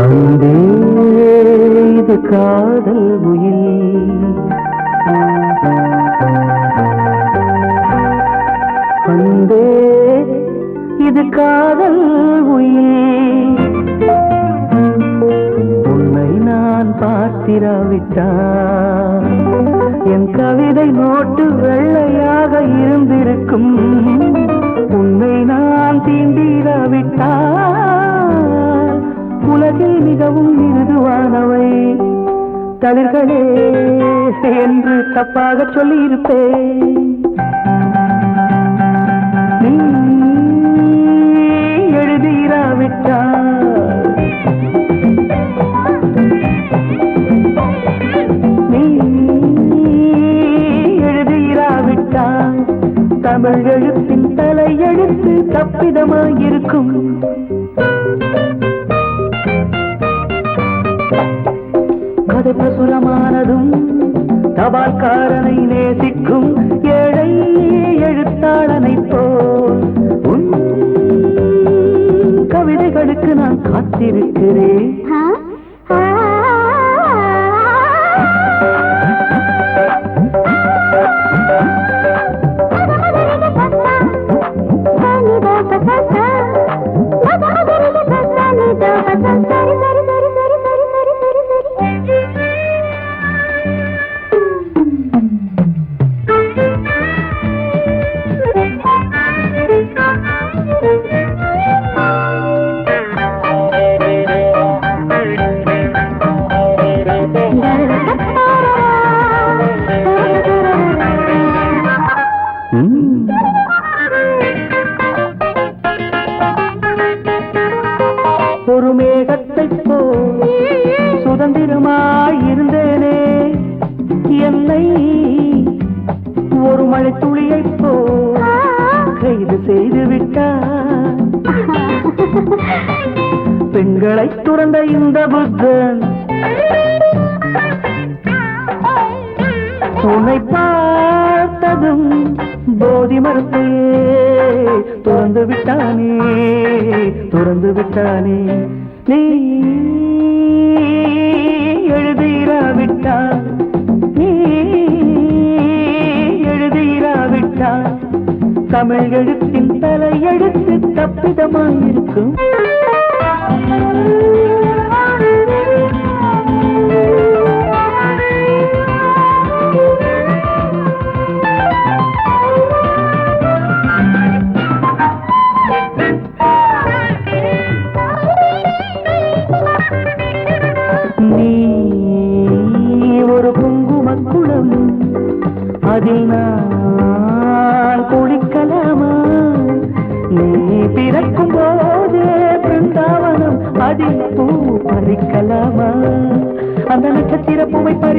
அன்பே இது காதல் உயில் அன்பே இது காதல் உயில் உன்னை நான் பார்த்திராவிட்டான் என் கவிதை நோட்டு வெள்ளையாக இருந்திருக்கும். உன்னை நான் தீண்டிராவிட்டால் மிகவும் மிருதுவானவை தளிர்களே என்று தப்பாக சொல்லியிருப்பேன். நீ நீ எழுதிராவிட்டால் தமிழ் எழுத்தின் தலை எழுத்து தப்பிதமாயிருக்கும். அது பிரசுரமானதும் தபால்காரனை நேசிக்கும் ஏழை எழுத்தாளனை போல். உன் கவிதைகளுக்கு நான் காத்திருக்கிறேன். பெண்களை துறந்த இந்த புத்தன். உன்னை பார்த்ததும் போதி மரத்தையே துறந்து விட்டானே துறந்து விட்டானே. நீ எழுதிராவிட்டால் நீ எழுதிராவிட்டால் தமிழ் எழுத்தின் தலை எழுத்து Thank you.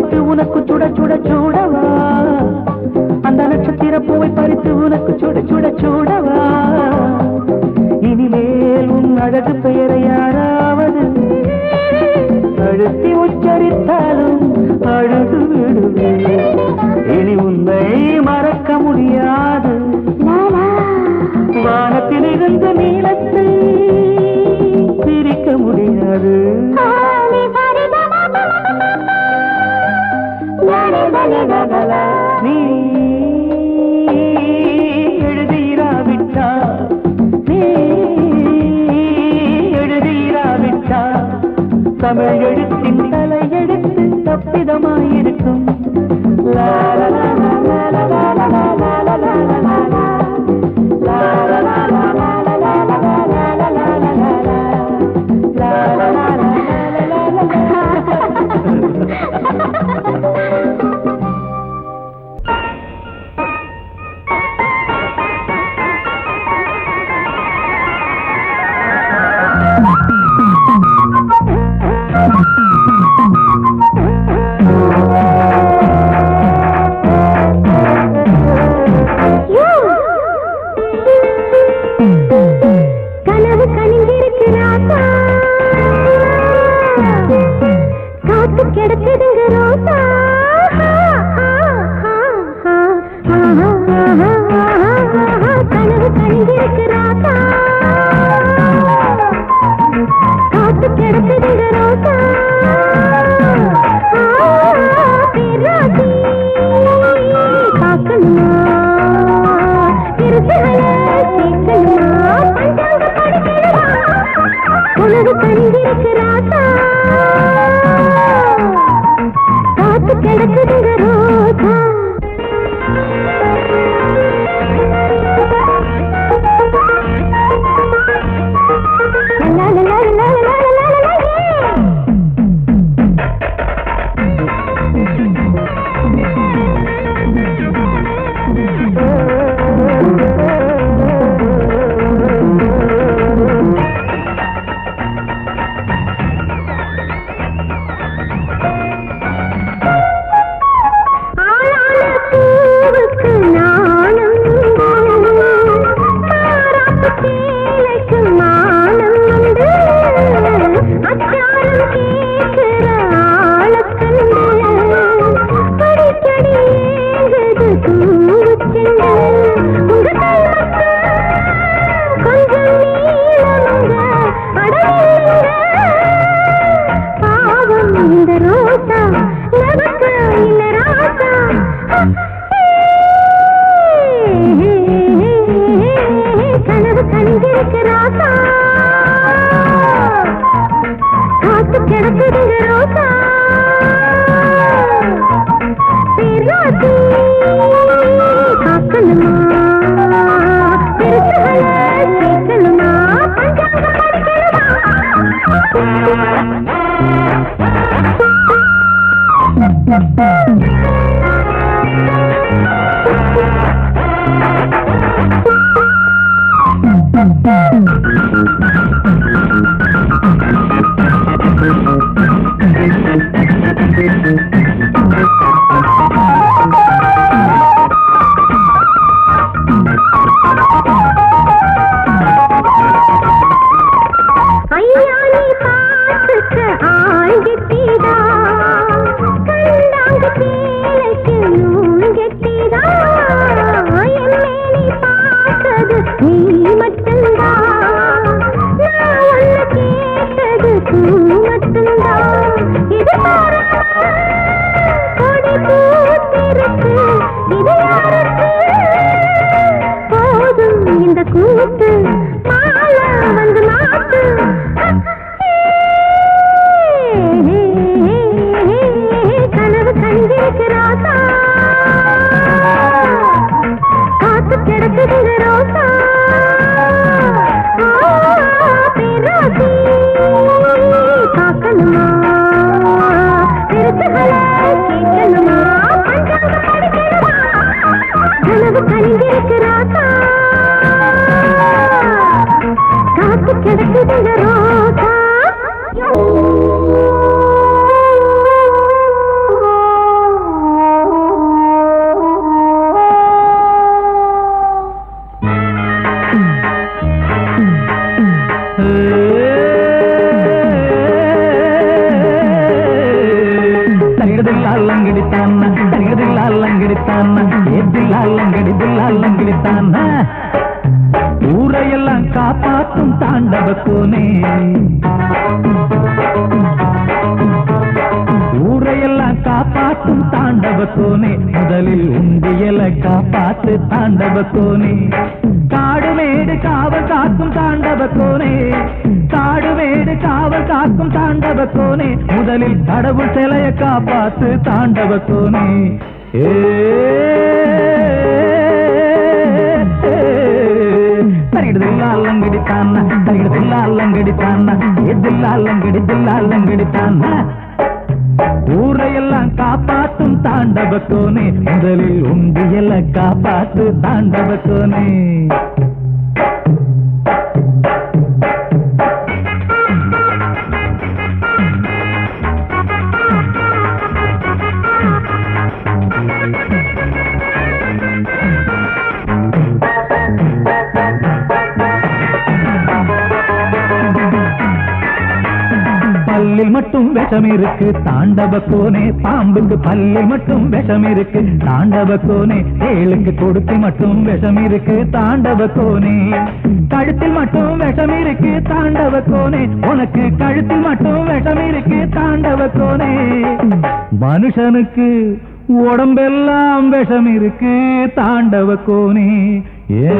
பறித்து உனக்கு சுட சுட சூடவா? அந்த நட்சத்திர பூவை பறித்து உனக்கு சுட சுட சூடவா? இனிமேல் உன் அழகு பெயரை யாராவது அழுத்தி உச்சரித்தாலும் அழுது விடுவேன். இனி உன்னை மறக்க முடியாது. வானத்தில் இருந்த நீளத்தை பிரிக்க முடியாது. நீ எழுதிராவிட்டா? நீ எழுதிராவிட்டா? தமிழ் எழுத்தின் தலையெழுத்து தப்பிதமாய் கனவு கண்டிருக்கு ராசா காத்து கிடைச்சதுங்க ரோசா. போட்டு கிடக்குதுங்க ரோசா பேராசி காக்கணுமா திருத்துகளை கேட்கணுமா பஞ்சாங்க படிக்கணுமா காப்பாற்றும் கோனே ஊரையெல்லாம் காப்பாற்றும் தாண்டவ கோனே முதலில் உண்டியல காப்பாத்து தாண்டவ கோனே காடு மேடு காவல் காக்கும் தாண்டவ கோனே காடு மேடு காவல் காக்கும் தாண்டவ கோனே முதலில் கடவுள் சிலைய காப்பாத்து தாண்டவ கோனே ஏ தரிகிடுதில்லாலங்கடித்தான தரிகிடுதில்லாலங்கடித்தான எதில்லாலங்கடிதில்லாலங்கடித்தான ஊரையெல்லாம் காப்பாத்தும் தாண்டவ கோனே முதலில் உண்டியெல்லாம் காப்பாத்து தாண்டவ கோனே. மட்டும் விஷம் இருக்கு தாண்டவ கோனே பாம்புக்கு பல்லில் மட்டும் விஷம் இருக்கு தாண்டவ கோனே தேளுக்கு கொடுத்து மட்டும் விஷம் இருக்கு தாண்டவ கோனே கழுத்தில் மட்டும் விஷம் இருக்கு தாண்டவ கோனே உனக்கு கழுத்தில் மட்டும் விஷம் இருக்கு தாண்டவ கோனே மனுஷனுக்கு உடம்பெல்லாம் விஷம் இருக்கு தாண்டவ கோனே ஏ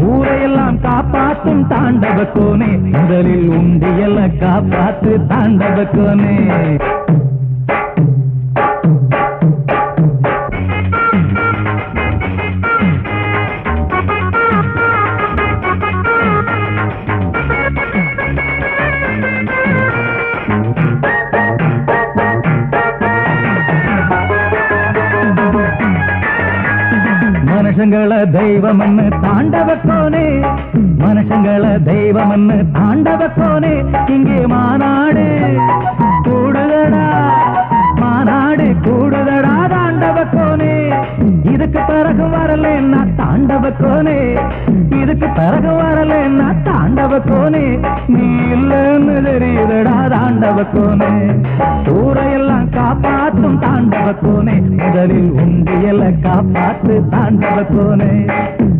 ஊரையெல்லாம் காப்பாத்தும் தாண்டவ கோனே. முதலில் உண்டியல காப்பாத்து தாண்டவ கோனே. மனுஷங்கள தெய்வமன்னு தாண்டவ கோனே. மனுஷங்கள தெய்வமன்னு தாண்டவ கோனே. இங்கே மாநாடு கூடுதடா. மாநாடு கூடுதடா தாண்டவ கோனே. இதுக்கு பிறகு வரலன்னா தாண்டவ கோனே. இதுக்கு பிறகு வரலன்னா தாண்டவ கோனே. நீ இல்லன்னு தெரியுதடா தாண்டவ கோனே. ஊரையெல்லாம் காப்பாற்றும் தாண்டவ கோனே. முதலில் உண்டியல காப்பாற்று தாண்டவ கோனே.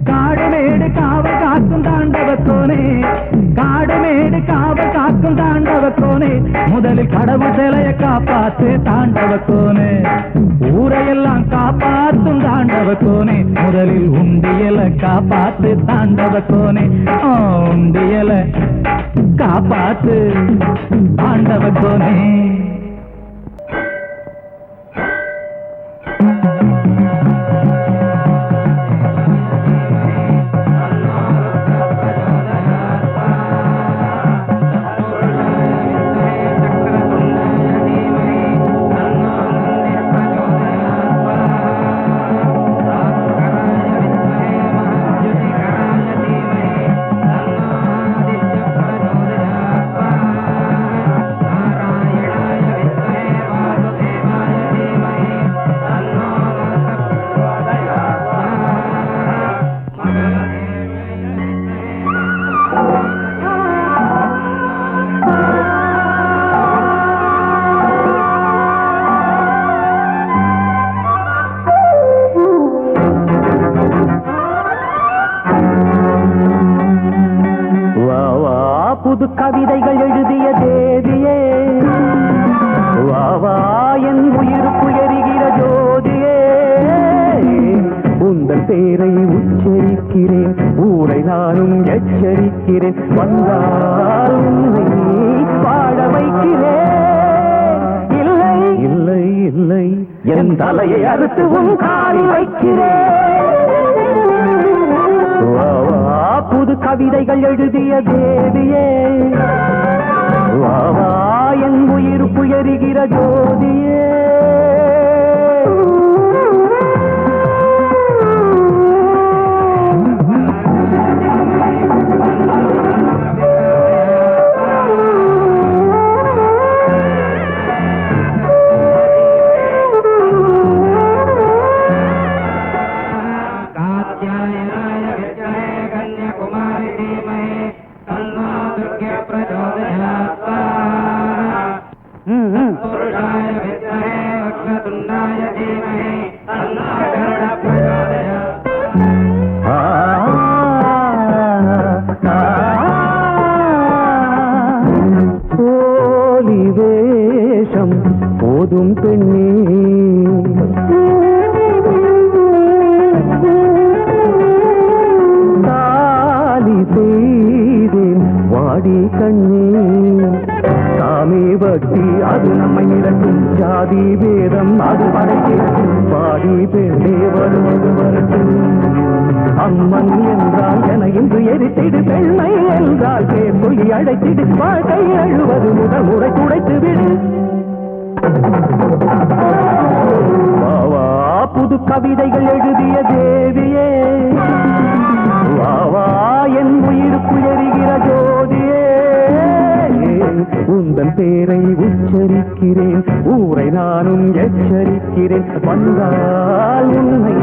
காடு மேடு காவல் காக்கும் தாண்டவ கோனே. காடு மேடு காவல் காக்கும் தாண்டவ கோனே. முதலில் கடவுள் சிலைய காப்பாத்து தாண்டவ கோனே. ஊரையெல்லாம் காப்பாத்தும் கோனே முதலில் உண்டியல காப்பாத்து தாண்டவ கோனே உண்டியல காப்பாத்து தாண்டவ கோனே കവിത கவிதைகள் எழுதிய தேவியே. வாவா என் உயிர் புயறுகிற ஜோதியே. சக்தி அது நம்மை இறக்கும் ஜாதி வேதம் அது படைக்கும் பாடி பேரே வருவது வரட்டும் அம்மன் என்றால் என இன்று எரித்திடு பெண்மை என்றால் பேர் சொல்லி அழைத்திடு. வாழ்க்கை எழுவது முதல் முறை துடைத்து விடு. புது கவிதைகள் எழுதிய தேவியே. வாவா என் உயிருக்கு எரிகிற நான் உந்தன் பேரை உச்சரிக்கிறேன். ஊரை நானும் எச்சரிக்கிறேன். வந்தால் உன்னை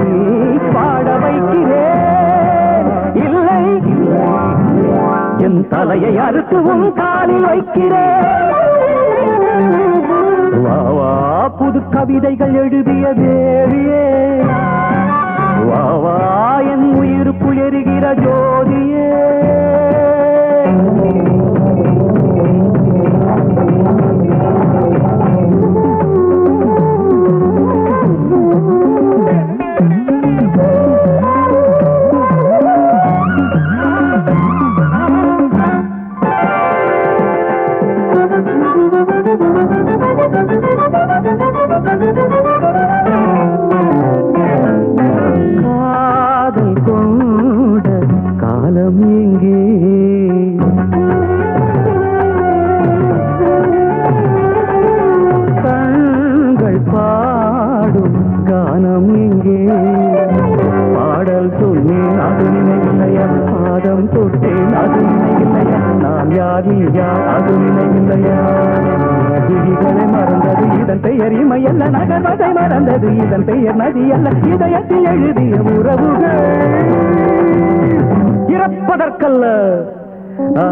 பாட வைக்கிறேன். இல்லை என் தலையை அறுத்து உன் காலில் வைக்கிறேன். வாவா புது கவிதைகள் எழுதிய தேவியே வாவா என் உயிர் புயருகிற ஜோதியே. பாதம் தொட்டேன் அது நினைவில்லையா? நாம் யார் நீ யார்? அது நினைவில்லையா? விழிகளை மறந்தது இதன் பெயர் இமையல்ல நகர்வதை மறந்தது இதன் பெயர் நதி அல்ல இதயத்தில் எழுதிய உறவுகள் இறப்பதற்கல்ல. ஆ,